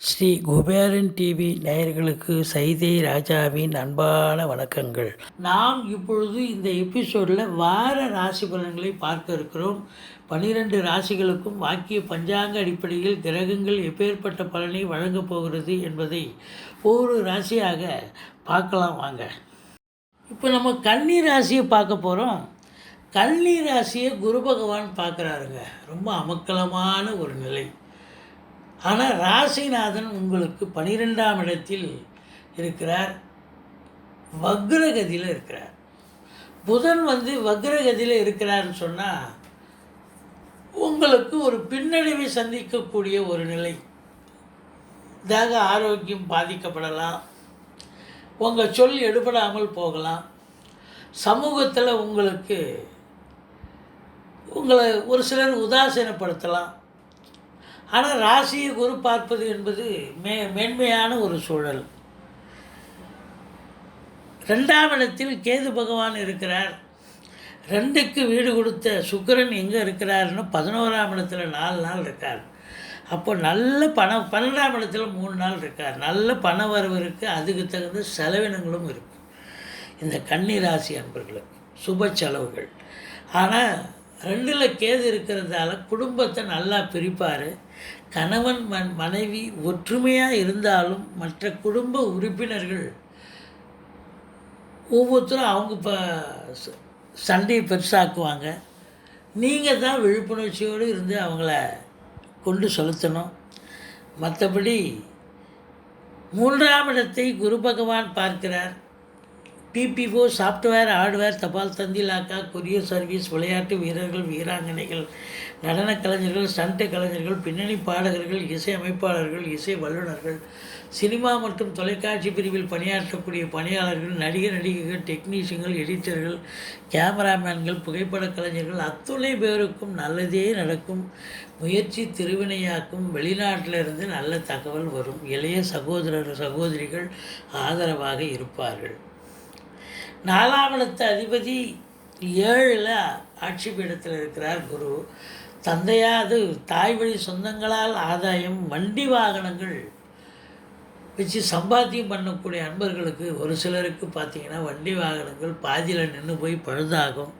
Sri Kuberan TV நேயர்களுக்கு சைதை ராஜாவின் அன்பான வணக்கங்கள். நாம் இப்பொழுது இந்த எபிசோடில் வார ராசி பலன்களை பார்க்க இருக்கிறோம். பனிரெண்டு ராசிகளுக்கும் வாக்கிய பஞ்சாங்க அடிப்படையில் கிரகங்கள் எப்பேற்பட்ட பலனை வழங்கப் போகிறது என்பதை ஒவ்வொரு ராசியாக பார்க்கலாம் வாங்க. இப்போ நம்ம கன்னி ராசியை பார்க்க போகிறோம் கன்னி ராசியை குரு பகவான் பார்க்குறாருங்க. ரொம்ப அமக்கலமான ஒரு நிலை. ஆனால் ராசிநாதன் உங்களுக்கு பனிரெண்டாம் இடத்தில் இருக்கிறார். வக்ரகதியில் இருக்கிறார். புதன் வந்து வக்ரகதியில் இருக்கிறாருன்னு சொன்னால் உங்களுக்கு ஒரு பின்னடைவை சந்திக்கக்கூடிய ஒரு நிலை. தாக ஆரோக்கியம் பாதிக்கப்படலாம். உங்கள் சொல் எடுபடாமல் போகலாம். சமூகத்தில் உங்களுக்கு உங்களை ஒரு சிலர் உதாசீனப்படுத்தலாம். ஆனால் ராசியை குரு பார்ப்பது என்பது மே மேன்மையான ஒரு சூழல். ரெண்டாம் இடத்தில் கேது பகவான் இருக்கிறார். ரெண்டுக்கு வீடு கொடுத்த சுக்கிரன் எங்கே இருக்கிறாருன்னு பதினோராம் இடத்துல நாலு நாள் இருக்கார். அப்போ நல்ல பணம் பன்னெண்டாம் இடத்துல மூணு நாள் இருக்கார். நல்ல பண வரவு இருக்குது அதுக்கு தகுந்த செலவினங்களும் இருக்குது இந்த கன்னி ராசி அன்பர்களுக்கு சுப செலவுகள். ஆனால் ரெண்டில் கேது இருக்கிறதால குடும்பத்தை நல்லா பிரிப்பார். கணவன் மன் மனைவி ஒற்றுமையாக இருந்தாலும் மற்ற குடும்ப உறுப்பினர்கள் ஒவ்வொருத்தரும் அவங்க இப்போ சண்டையை பெருசாக்குவாங்க. நீங்கள் தான் விழிப்புணர்ச்சியோடு இருந்து அவங்கள கொண்டு செலுத்தணும். மற்றபடி மூன்றாம் இடத்தை குரு பகவான் பார்க்கிறார். பிபிஓ சாஃப்ட்வேர் ஹார்ட்வேர் தபால் தந்தி லாக்கா கொரியர் சர்வீஸ் விளையாட்டு வீரர்கள் வீராங்கனைகள் நடனக் கலைஞர்கள் ஸ்டண்ட் கலைஞர்கள் பின்னணி பாடகர்கள் இசை அமைப்பாளர்கள் இசை வல்லுநர்கள் சினிமா மற்றும் தொலைக்காட்சி பிரிவில் பணியாற்றக்கூடிய பணியாளர்கள் நடிகர் நடிகைகள் டெக்னீஷியன்கள் எடிட்டர்கள் கேமராமேன்கள் புகைப்படக் கலைஞர்கள் அத்துணை பேருக்கும் நல்லதே நடக்கும். முயற்சி திருவினையாக்கும் வெளிநாட்டிலிருந்து நல்ல தகவல் வரும். இளைய சகோதரர் சகோதரிகள் ஆதரவாக இருப்பார்கள். நாலாம் இடத்து அதிபதி ஏழில் ஆட்சி பீடத்தில் இருக்கிறார் குரு. தந்தையாது தாய் வழி சொந்தங்களால் ஆதாயம் வண்டி வாகனங்கள் வச்சு சம்பாத்தியம் பண்ணக்கூடிய அன்பர்களுக்கு ஒரு சிலருக்கு பார்த்தீங்கன்னா வண்டி வாகனங்கள் பாதியில் நின்று போய் பழுதாகும்.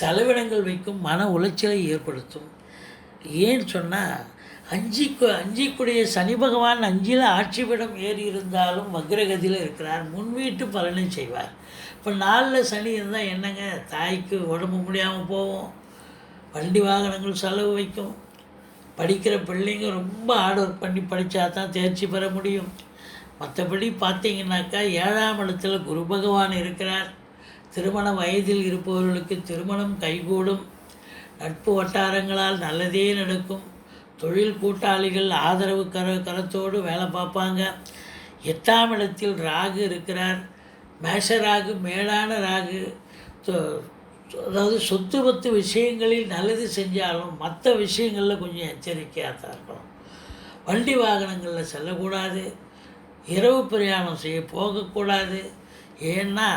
செலவினங்கள் வைக்கும் மன உளைச்சலை ஏற்படுத்தும். ஏன்னு சொன்னால் அஞ்சி அஞ்சிக்குடைய சனி பகவான் அஞ்சில் ஆட்சிபிடம் ஏறி இருந்தாலும் வக்ரகதியில் இருக்கிறார். முன்வீட்டு பலனை செய்வார். இப்போ நாளில் சனி இருந்தால் என்னங்க? தாய்க்கு உடம்பு முடியாமல் போவோம் வண்டி வாகனங்கள் செலவு வைக்கும். படிக்கிற பிள்ளைங்க ரொம்ப ஹார்ட் ஒர்க் பண்ணி படித்தா தான் தேர்ச்சி பெற முடியும். மற்றபடி பார்த்தீங்கன்னாக்கா ஏழாம் இடத்துல குரு பகவான் இருக்கிறார். திருமண வயதில் இருப்பவர்களுக்கு திருமணம் கைகூடும். நட்பு வட்டாரங்களால் நல்லதே நடக்கும். தொழில் கூட்டாளிகள் ஆதரவு கர கரத்தோடு வேலை பார்ப்பாங்க. எட்டாம் இடத்தில் ராகு இருக்கிறார். மேஷ ராகு மேலான ராகு அதாவது சொத்து பத்து விஷயங்களில் நல்லது செஞ்சாலும் மற்ற விஷயங்களில் கொஞ்சம் எச்சரிக்கையாக தான் இருக்கணும். வண்டி வாகனங்களில் செல்லக்கூடாது. இரவு பிரயாணம் செய்ய போகக்கூடாது. ஏன்னா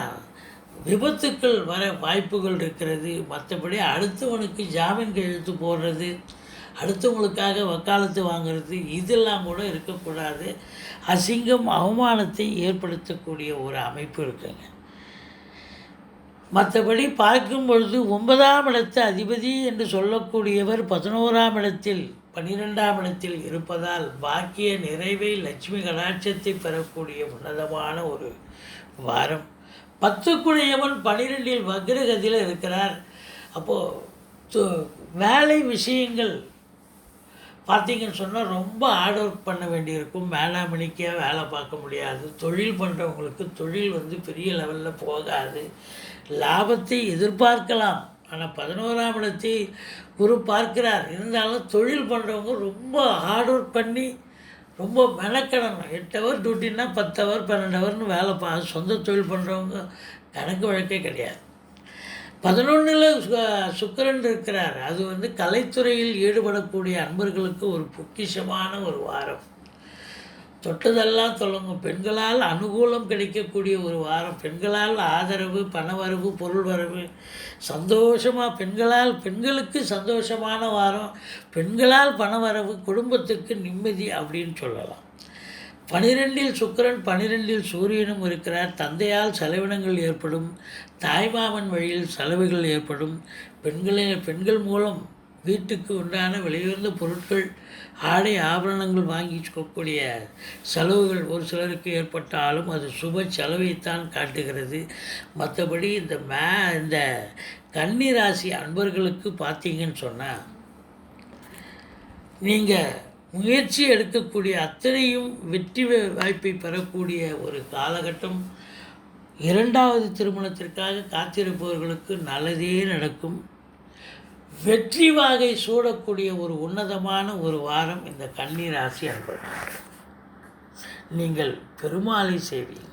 விபத்துக்கள் வர வாய்ப்புகள் இருக்கிறது. மற்றபடி அடுத்தவனுக்கு ஜாமீன் கையெழுத்து போடுறது. அடுத்தவங்களுக்காக வக்காலத்து வாங்குறது இதெல்லாம் கூட இருக்கக்கூடாது. அசிங்கம் அவமானத்தை ஏற்படுத்தக்கூடிய ஒரு அமைப்பு இருக்குங்க. மற்றபடி பார்க்கும் பொழுது ஒன்பதாம் இடத்து அதிபதி என்று சொல்லக்கூடியவர் பதினோராம் இடத்தில் பன்னிரெண்டாம் இடத்தில் இருப்பதால் பாக்கிய நிறைவை லட்சுமி கடாட்சத்தை பெறக்கூடிய உன்னதமான ஒரு வாரம். பத்துக்குடையவன் பன்னிரெண்டில் வக்ரகதியில் இருக்கிறார். அப்போது வேலை விஷயங்கள் பார்த்தீங்கன்னு சொன்னால் ரொம்ப ஹார்ட் ஒர்க் பண்ண வேண்டியிருக்கும். மேலாமணிக்காக வேலை பார்க்க முடியாது. தொழில் பண்ணுறவங்களுக்கு தொழில் வந்து பெரிய லெவலில் போகாது. லாபத்தை எதிர்பார்க்கலாம். ஆனால் பதினோராம் இடத்தை குரு பார்க்கிறார். இருந்தாலும் தொழில் பண்ணுறவங்க ரொம்ப ஹார்ட் ஒர்க் பண்ணி ரொம்ப மெனக்கிடணும். எட்டு ஹவர் டியூட்டின்னா பத்து ஹவர் பன்னெண்டு ஹவர்னு வேலை பா சொந்த தொழில் பண்ணுறவங்க கணக்கு வழக்கே கிடையாது. பதினொன்றில் சுக்கரன் இருக்கிறார். அது வந்து கலைத்துறையில் ஈடுபடக்கூடிய அன்பர்களுக்கு ஒரு பொக்கிஷமான ஒரு வாரம். தொட்டதெல்லாம் தொடங்கும் பெண்களால் அனுகூலம் கிடைக்கக்கூடிய ஒரு வாரம். பெண்களால் ஆதரவு பணவரவு பொருள் வரவு. சந்தோஷமாக பெண்களால் பெண்களுக்கு சந்தோஷமான வாரம். பெண்களால் பணவரவு குடும்பத்துக்கு நிம்மதி அப்படின்னு சொல்லலாம். பனிரெண்டில் சுக்கிரன் பனிரெண்டில் சூரியனும் இருக்கிறார். தந்தையால் செலவினங்கள் ஏற்படும். தாய்மாமன் வழியில் செலவுகள் ஏற்படும். பெண்களின் பெண்கள் மூலம் வீட்டுக்கு உண்டான விலையுயர்ந்த பொருட்கள் ஆடை ஆபரணங்கள் வாங்கி கொடுக்கக்கூடிய செலவுகள் ஒரு சிலருக்கு ஏற்பட்டாலும் அது சுப செலவைத்தான் காட்டுகிறது. மற்றபடி இந்த மே இந்த கன்னி ராசி அன்பர்களுக்கு பார்த்தீங்கன்னு சொன்னால் நீங்கள் முயற்சி எடுக்கக்கூடிய அத்தனையும் வெற்றி வாய்ப்பை பெறக்கூடிய ஒரு காலகட்டம். இரண்டாவது திருமணத்திற்காக காத்திருப்பவர்களுக்கு நல்லதே நடக்கும். வெற்றி வாகை சூடக்கூடிய ஒரு உன்னதமான ஒரு வாரம் இந்த கண்ணீர் ராசி அன்பர்கள். நீங்கள் பெருமாளை செய்வீங்க